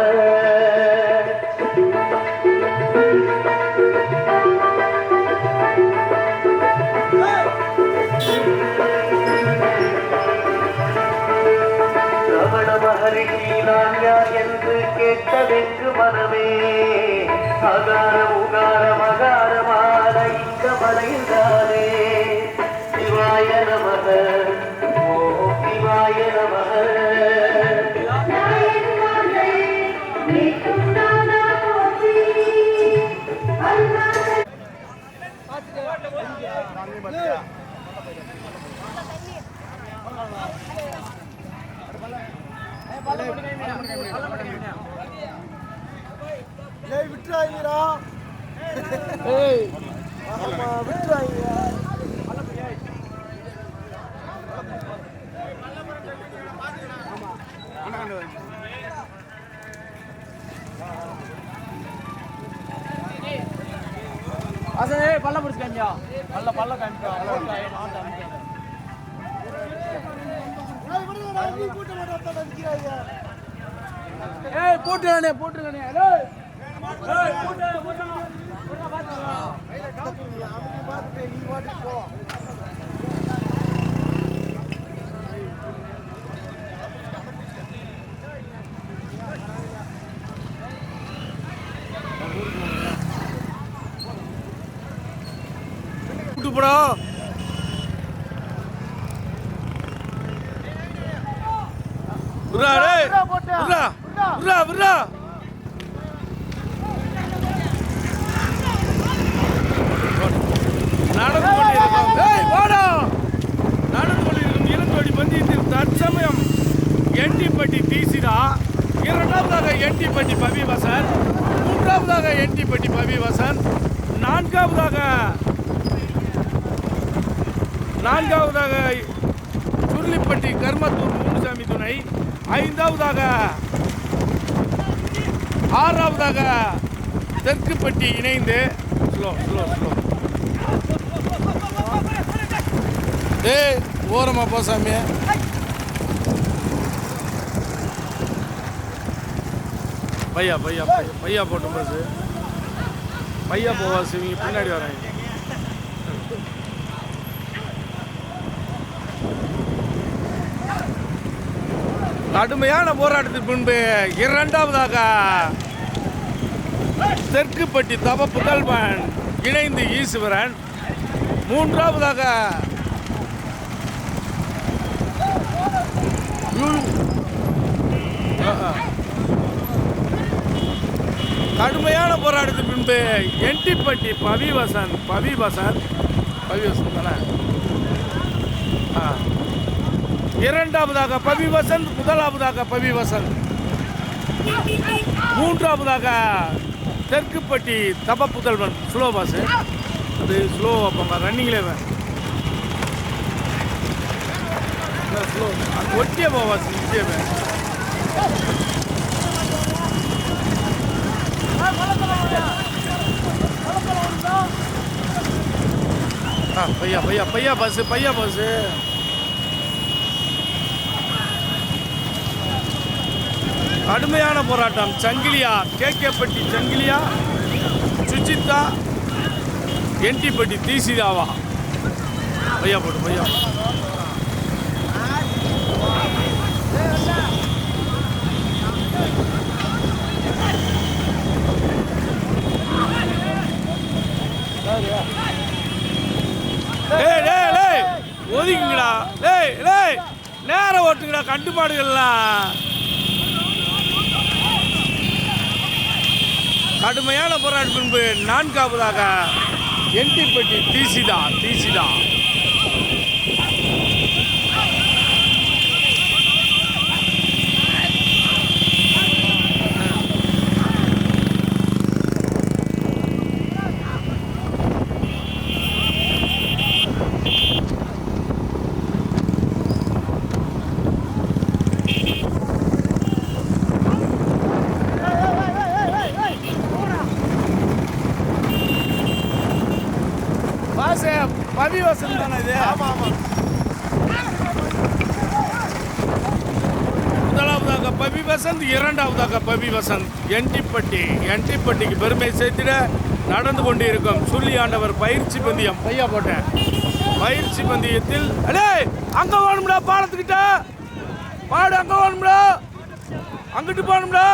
Amen. ஏய் விட்டுறாங்கடா ஏய் ஆமா விட்டுறாங்க பல்ல பிடிச்சிக்கங்க பல்ல பல்ல காமிக்கா கூட்ட மாட்டாங்க நிக்கிறாங்க ஏய் போட்டுறானே போட்டுறானே ஏய் ஏய் போட்டு போட்டு அப்படி நீ வாட்டுக்கு போ போடா. விட்றா டேய். விட்றா விட்றா விட்றா. நடந்து கொண்டிருக்கும் ஏய் வாடா நடந்து கொண்டிருக்கும் இளங்கோடி பந்தயத்தில் தற்சமயம் எண்டிப்பட்டி தீசிரா இரண்டாவதாக எண்டிப்பட்டி பவிவசன் மூன்றாவதாக எண்டிப்பட்டி பவிவசன் நான்காவதாக நான்காவதாக சுருளிப்பட்டி கர்மத்தூர் முனுசாமி துணை. ஐந்தாவதாக ஆறாவதாக தெற்குப்பட்டி இணைந்து. ஸ்லோ ஸ்லோ ஸ்லோ ஏய் ஓரமா போ சாமி. பையா பையா பையா பையா பஸ் பையா போவா இவங்க பின்னாடி வராங்க. கடுமையான போராட்டத்திற்கு முன்பு இரண்டாவதாக தெற்குப்பட்டி தவ புகழ்வன் இணைந்து ஈஸ்வரன் மூன்றாவதாக கடுமையான போராட்டத்துக்கு பின்பு என்டிப்பட்டி பவிவசன் பவிவசன் பவிவசன் தானே? ஆ. இரண்டாவதாக பவி வசந்த் முதலாவதாக பவி வசந்த். மூன்றாவதாக தெற்குப்பட்டி தப புதல்வன் ஸ்லோ பாஸ். அது ஸ்லோ வைப்பாங்க ரன்னிங்லே ஸ்லோ. அது ஒட்டிய போவாஸ் நிச்சயமே ஆ பையா பையா பையா பஸ் பையா பஸ்ஸு கடுமையான போராட்டம். சங்கிலியா கேகேப்பட்டி சங்கிலியா சுஜிதா என்டிப்பட்டி தீசிதாவா? பையா போட்டு பையா டேய் டேய் டேய் ஒதுக்குங்கடா. டேய் டேய் நேரம் ஓட்டுங்கடா கட்டுப்பாடுகள்லாம். கடுமையான போராட்ட பின்பு நான்காவதாக என்டிப்பட்டி தீசிதா தீசிதா பாசே பவி வசன் தானே இது முதலாவதாக பவி வசந்த் இரண்டாவதாக பவி வசந்த். என்டிப்பட்டி என்டிப்பட்டிக்கு பெருமை சேர்த்திட நடந்து கொண்டிருக்கும் சுள்ளி ஆண்டவர் பயிற்சி பந்தயம். பையா போட்டேன் பயிற்சி பந்தயத்தில் அடே அங்க வேணும்டா பாலத்துக்கிட்ட. பாடு அங்க வேணும்டா அங்கிட்டு போகணும்டா.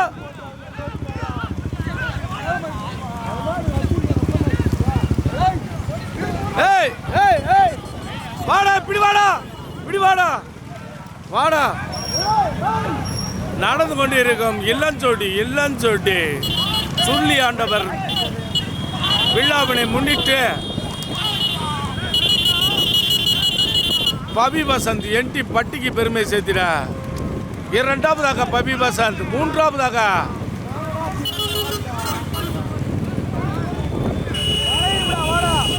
ஏய் ஏய் ஏய். வாடா இப்படி வாடா இப்படி வாடா. வாடா. நடந்து கொண்டிருக்கும் இல்லஞ்சோடி இல்லஞ்சோடி. சுள்ளி ஆண்டவர் விழாவினை முன்னிட்டு பபி வசந்த் என்டி பட்டிக்கு பெருமை சேர்த்திட. இரண்டாவதாக பபி வசந்த் மூன்றாவதாக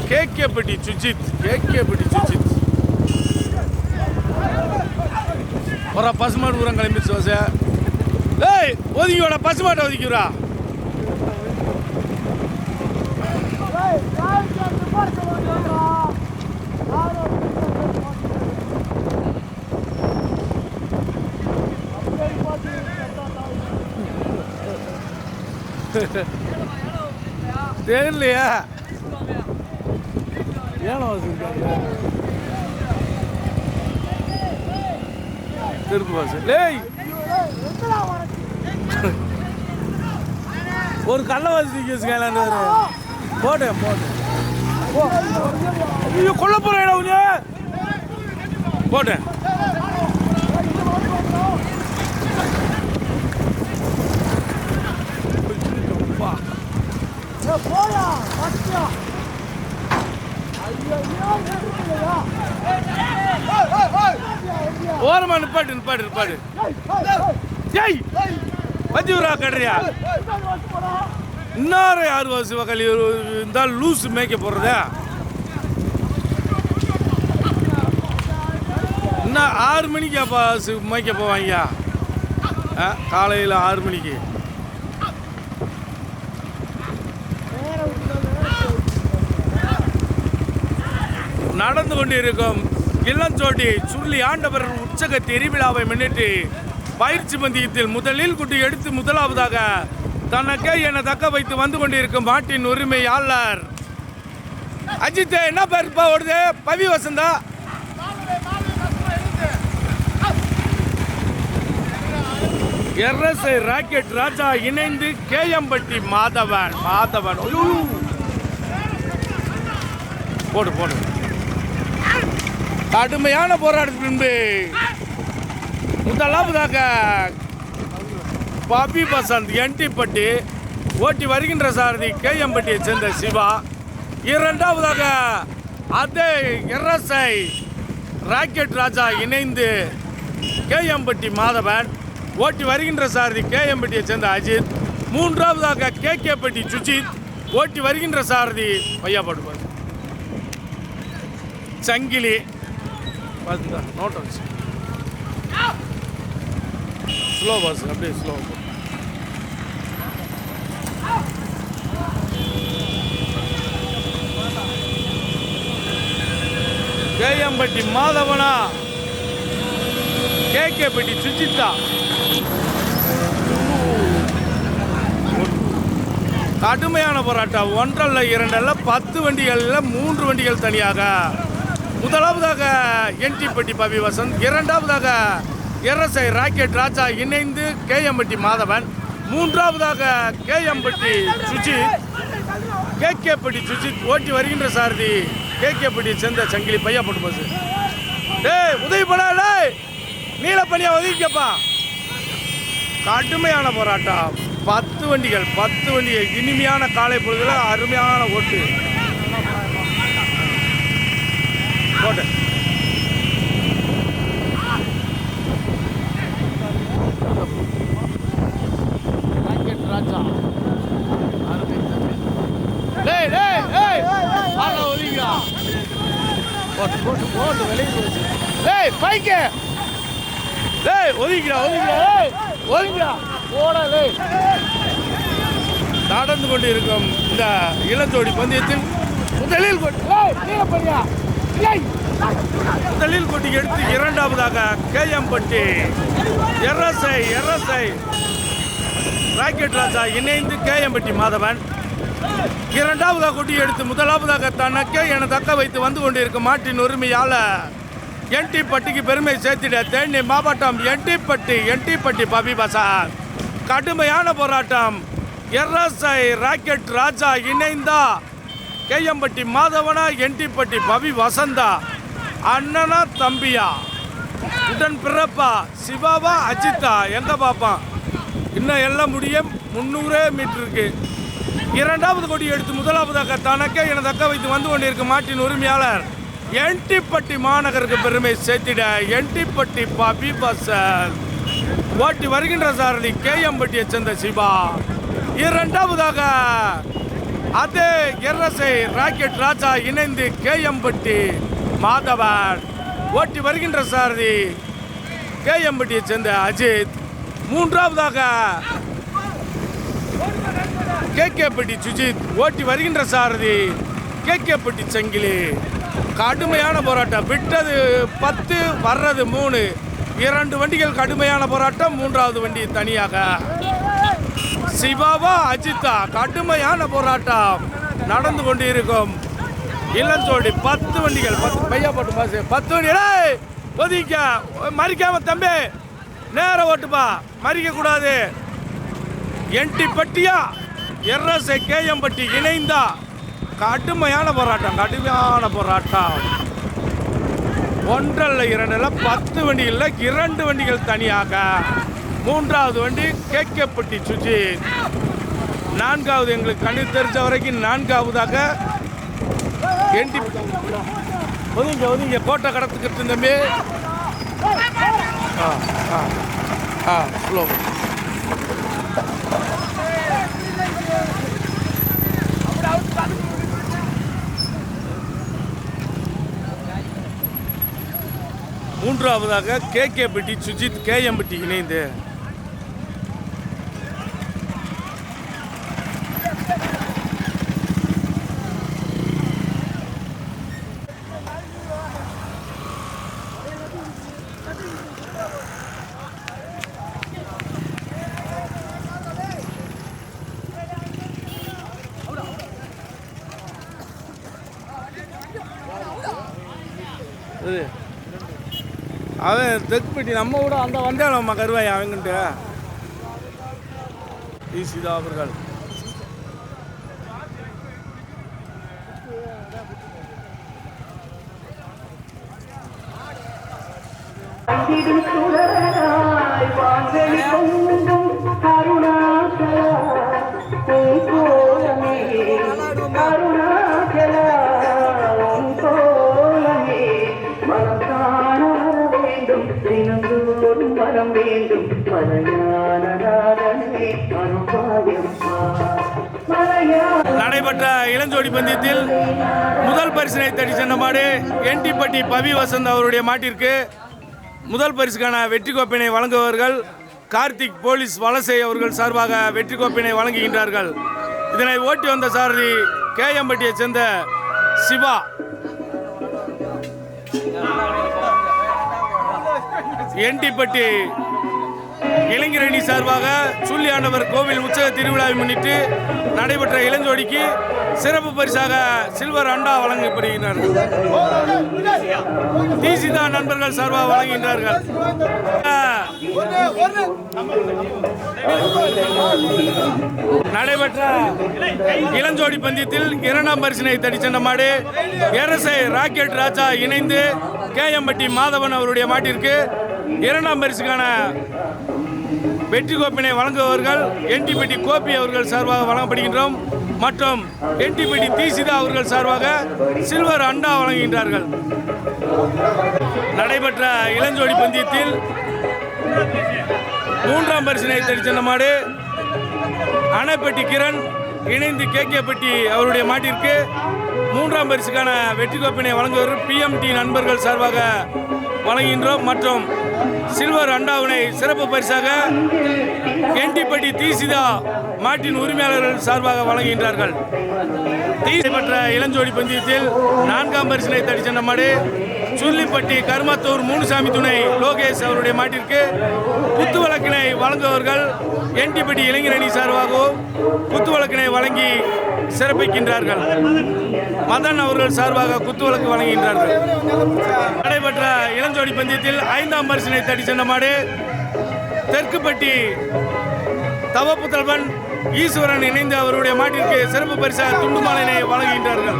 கேகேபட்டி சுஜித் கேகேபட்டி சுஜித். ஒரு பசுமாடு ஊரம் கிளம்பிச்சு வாச ஏய் ஒதுக்கிவிடா பசுமாட்டை ஒதுக்கிடுறா. தெரியலையா. யாருக்கு அந்த திருப்பு பாசு லேய் ஒரு கள்ள வசதி கேசுக்கலான்னு போட்டேன் போட்டேன் ஐயோ கொல்ல போறேன் உனிய போட்டேன் அப்பா. ஏய், போயா, பச்சையா. ஐயோ, ஏன் நிறுத்தலையா? ஏய், ஏய், ஏய். ஓரமா நிப்பாட்டு நிப்பாட்டு நிப்பாட்டு. ஏய் பஞ்சுரா கட்டுறியா? இன்னொரு யார் வாசி வகலி இருந்தால் லூஸ் மேய்க்க போறதா? இன்னும் ஆறு மணிக்கு அப்பா மேய்க்க போவாங்க. காலையில் ஆறு மணிக்கு. நடந்து கொண்டிருக்கும் இளஞ்சோட்டி சுருளி ஆண்டவர் உற்சக திருவிழாவை முன்னிட்டு பயிற்சி பந்தயத்தில் முதலில் குட்டி எடுத்து முதலாவதாக தனக்கே என தக்க வைத்து வந்து கொண்டிருக்கும் மாட்டின் உரிமையாளர். அஜித் என்ன பேருப்பா ஓடுது? பவி வசந்தா. எர்எஸ்ஐ ராக்கெட் ராஜா இணைந்து கேஎம்பட்டி மாதவன் மாதவன். போடு போடு. கடுமையான போராட்டத்துக்கு பின்பு முதலாவதாக பாபி பசந்த் என்டிப்பட்டி ஓட்டி வருகின்ற சாரதி கேஎம்பட்டியை சேர்ந்த சிவா. இரண்டாவதாக அதே எர்எஸ்ஐ ராக்கெட் ராஜா இணைந்து கேஎம்பட்டி மாதவன் ஓட்டி வருகின்ற சாரதி கேஎம்பட்டியை சேர்ந்த அஜித். மூன்றாவதாக கேகேப்பட்டி சுஜித் ஓட்டி வருகின்ற சாரதி பையாப்பாடு சங்கிலி பார்த்துக்கா நோட் வச்சு ஸ்லோ பஸ் அப்படியே ஸ்லோ கேஎம்பட்டி மாதவனா. கேகேப்பட்டி சுஜிதா கடுமையான போராட்டம். ஒன்றல்ல இரண்டல்ல பத்து வண்டிகளில் மூன்று வண்டிகள் தனியாக. முதலாவதாக என்டிப்பட்டி பவி வசந்த் இரண்டாவதாக எர்எஸ்ஐ ராக்கெட் ராஜா இணைந்து கேஎம்பட்டி மாதவன் மூன்றாவதாக கேஎம்பட்டி சுஜித் கேபட்டி சுஜித் ஓட்டி வருகின்ற சாரதி கே கேபட்டி சேர்ந்த சங்கிலி பையா போட்டு பஸ் டேய் உதவி பண்ணா டேய் நீலப்பனியா உதவிக்கப்பா கடுமையான போராட்டம். பத்து வண்டிகள் பத்து வண்டிகள் இனிமையான காலை பொழுதுல அருமையான ஓட்டு. போட்டு. ராஜா. டேய் டேய் ஏய் ஆள ஒதுங்கடா போட்டு போட்டு போட்டு வெளியே போச்சு டேய் பைக்கு. டேய் ஒதுங்கிடா ஒதுங்கிடா ஒதுங்கிடா போடா டேய். நடந்து கொண்டு இருக்கும் இந்த இளஞ்சோடி பந்தயத்தில் முதலில் கொண்டு- ஏய், பண்ணியா முதலில் கொட்டி எடுத்து இரண்டாவதாக கேஎம்பட்டி எர்ரசை எர்ரசை. ராக்கெட் ராஜா இணைந்து கேஎம்பட்டி மாதவன். இரண்டாவதாக கொட்டி எடுத்து முதலாவதாக தனக்கே என தக்க வைத்து வந்து கொண்டிருக்கும் மாட்டின் உரிமையால் என்டி பட்டிக்கு பெருமை சேர்த்திட தேனி மாவட்டம் என்டிப்பட்டி என்டிப்பட்டி பபி பசார் கடுமையான போராட்டம். எர்ரசை ராக்கெட் ராஜா இணைந்தா கேஎம்பட்டி மாதவனா என்டிப்பட்டி பவி வசந்தா. அண்ணனா தம்பியா? உடன் பிறப்பா? சிவாவா அஜித்தா? எங்க பாப்பான் இன்னும் எல்லாம் முடியும். முந்நூறே மீட்டருக்கு. இரண்டாவது கொடி எடுத்து முதலாவதாக தனக்கே என தக்க வைத்து வந்து கொண்டிருக்கும் மாட்டின் உரிமையாளர் என்டிப்பட்டி மாநகருக்கு பெருமை சேர்த்திட என்டிப்பட்டி பபி சார் ஓட்டி வருகின்ற சாரதி கேஎம்பட்டியை சேர்ந்த சிவா. இரண்டாவதாக அதே எர்ரசை ராக்கெட் ராஜா இணைந்து கே. எம்பட்டி மாதவன் ஓட்டி வருகின்ற சாரதி கேஎம்பட்டியை சேர்ந்த அஜித். மூன்றாவதாக கேகேப்பட்டி சுஜித் ஓட்டி வருகின்ற சாரதி கேகேப்பட்டி சங்கிலி. கடுமையான போராட்டம். விட்டது பத்து வர்றது மூணு. இரண்டு வண்டிகள் கடுமையான போராட்டம். மூன்றாவது வண்டி தனியாக. சிவாவா அஜித்தா கடுமையான போராட்டம். நடந்து கொண்டு இல்லைன்னு இளஞ்சோடி பத்து வண்டிகள் பத்து பையா போட்டு பாசு பத்து வண்டி டேய், ஒதுக்க மறிக்காம தம்பி நேர ஓட்டுப்பா. மறிக்க கூடாது. என்டி பட்டியா? எர்ரசை கேஎம்பட்டி இணைந்தா. கடுமையான போராட்டம் கடுமையான போராட்டம். ஒன்றல்ல இரண்டல்ல பத்து வண்டிகளில் இரண்டு வண்டிகள் தனியாக. மூன்றாவது வண்டி கேக்கப்பட்டி சுஜி நான்காவது எங்களுக்கு கண்ணு தெரிஞ்ச வரைக்கும் நான்காவதாக என்டி ஒதுங்க ஒதுங்க. கோட்டை கடத்துக்கிட்டு தம்பி ஆ ஆ ஆ ஸ்லோ மூன்றாவதாக கே கே சுஜித் கேஎம்பட்டி இணைந்து அவன் தெக்குப்பட்டி நம்ம கூட அந்த வந்தாளம்மா கருவாய் அவங்கிட்ட ஈசிதா அவர்கள். கருணா வரம் வேண்டும். நடைபெற்ற இளஞ்சோடி பந்தயத்தில் முதல் பரிசினை தடி சென்ற மாடு என்டிப்பட்டி பவி வசந்த் அவருடைய மாட்டிற்கு முதல் பரிசுக்கான வெற்றி கோப்பினை வழங்குபவர்கள் கார்த்திக் போலீஸ் வலசை அவர்கள் சார்பாக வெற்றி கோப்பினை வழங்குகின்றார்கள். இதனை ஓட்டி வந்த சாரதி கேஎம்பட்டியைச் சேர்ந்த சிவா. என்டிப்பட்டி இளைஞரணி சார்பாக சுள்ளியாண்டவர் கோவில் உற்சவ திருவிழாவை முன்னிட்டு நடைபெற்ற இளஞ்சோடிக்கு சிறப்பு பரிசாக சில்வர் அண்டா வழங்கப்படுகின்றார்கள். தீசிதா நண்பர்கள் சார்பாக வழங்குகின்றார்கள். நடைபெற்ற இளஞ்சோடி பந்தயத்தில் இரண்டாம் பரிசினை தடி சென்ற மாடு எரசை ராக்கெட் ராஜா இணைந்து கேஎம்பட்டி மாதவன் அவருடைய மாட்டிற்கு இரண்டாம் பரிசுக்கான வெற்றி கோப்பினை வழங்குபவர்கள் என்டிபிடி கோபி அவர்கள் சார்பாக வழங்கப்படுகின்றோம். மற்றும் என்டிபிடி தீசிதா அவர்கள் சார்பாக சில்வர் அண்டா வழங்குகின்றார்கள். நடைபெற்ற இளஞ்சோடி பந்தயத்தில் மூன்றாம் பரிசினை தெரிச்சென்ற மாடு அணைப்பட்டி கிரண் இணைந்து கேகேப்பட்டி அவருடைய மாட்டிற்கு மூன்றாம் பரிசுக்கான வெற்றி கோப்பினை வழங்குவர் பிஎம்டி நண்பர்கள் சார்பாக வழங்குகின்றோம் மற்றும் சில்வர் அண்டாவினை சிறப்பு பரிசாக கெண்டிப்பட்டி தீசிதா மாட்டின் உரிமையாளர்கள் சார்பாக வழங்குகின்றார்கள். தீசி பெற்ற இளஞ்சோடி பந்தயத்தில் நான்காம் பரிசினை தடி சென்ற மாடு சுள்ளிப்பட்டி கருமத்தூர் மூணுசாமி துணை லோகேஷ் அவருடைய மாட்டிற்கு குத்து வழக்கினை வழங்குபவர்கள் கெண்டிப்பட்டி இளைஞரணி சார்பாகவும் குத்து வழக்கினை வழங்கி சிறப்பிக்கின்றார்கள். மதன் அவர்கள் சார்பாக குத்து வழக்கு வழங்குகின்றார்கள். நடைபெற்ற இளஞ்சோடி பந்தயத்தில் ஐந்தாம் பரிசினை தடி சென்ற மாடு தெற்குப்பட்டி தவப்புத்தல்வன் ஈஸ்வரன் இணைந்து அவருடைய மாட்டிற்கு சிறப்பு பரிசாக துண்டு மாலையினை வழங்குகின்றார்கள்